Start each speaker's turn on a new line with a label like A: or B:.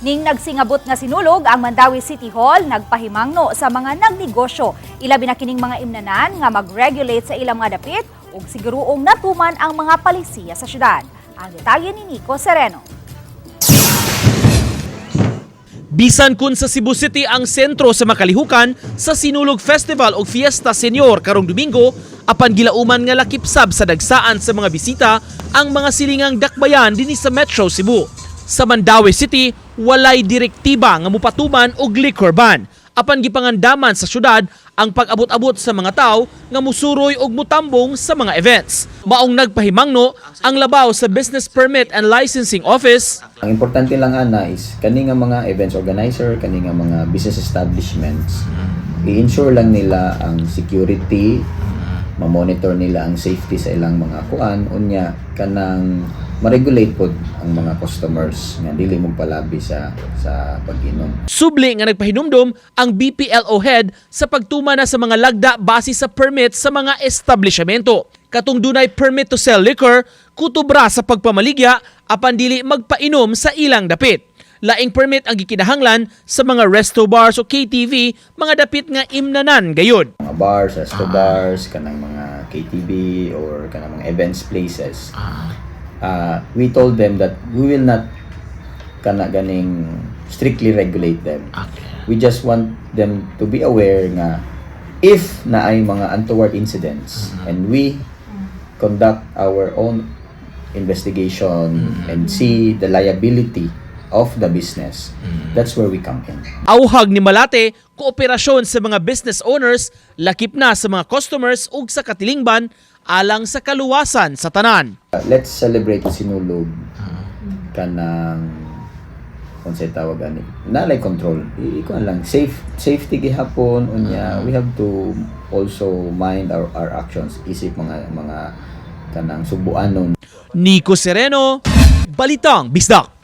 A: Ning nagsingabot nga sinulog ang Mandawi City Hall nagpahimangno sa mga nagnegosyo. Ilabi na kining mga imnanan nga mag-regulate sa ilang mga dapit ug siguruong natuman ang mga palisiya sa syudad. Ang detalye ni Nico Sereno.
B: Bisan kun sa Cebu City ang sentro sa makalihukan sa Sinulog Festival o Fiesta Senior karong Domingo, apan gilauman nga lakipsab sa dagsaan sa mga bisita ang mga silingang dakbayan dinhi sa Metro Cebu. Sa Mandawi City, walay direktiba nga mupatuman og liquor ban. Apan gipangandaman sa syudad ang pag-abot-abot sa mga tao nga musuroy og mutambong sa mga events. Maong nagpahimangno ang labaw sa Business Permit and Licensing Office
C: Ang importante lang ana is kani nga mga events organizer, kani nga mga business establishments, i-ensure lang nila ang security, ma-monitor nila ang safety sa ilang mga kuan unya kanang ma-regulate pod ang mga customers nga dili mo palabi sa sa pag-inom.
B: Subli nga nagpahinumdom ang BPLO head sa pagtuma na sa mga lagda base sa permit sa mga establishmento. Katong dunay permit to sell liquor, kutubra sa pagpamaligya apan dili magpainom sa ilang dapit. Laing permit ang gikinahanglan sa mga resto bars o KTV, mga dapit nga imnanan gayud.
C: Mga bars, resto bars, kanang mga KTV or kanang mga events places. Uh, we told them that we will not kana ganing strictly regulate them. We just want them to be aware nga if na ay mga untoward incidents and we conduct our own investigation and see the liability of the business, that's where we come in.
B: Auhag ni Malate, kooperasyon sa mga business owners, lakip na sa mga customers ug sa katilingban alang sa kaluwasan sa tanan.
C: Uh, let's celebrate sinulog kanang kung sa tawag ani nalay control. I- ikaw lang safe safety gihapon unya. We have to also mind our, our actions isip mga mga kanang subuanon.
B: Nico Sereno, Balitang Bisdak.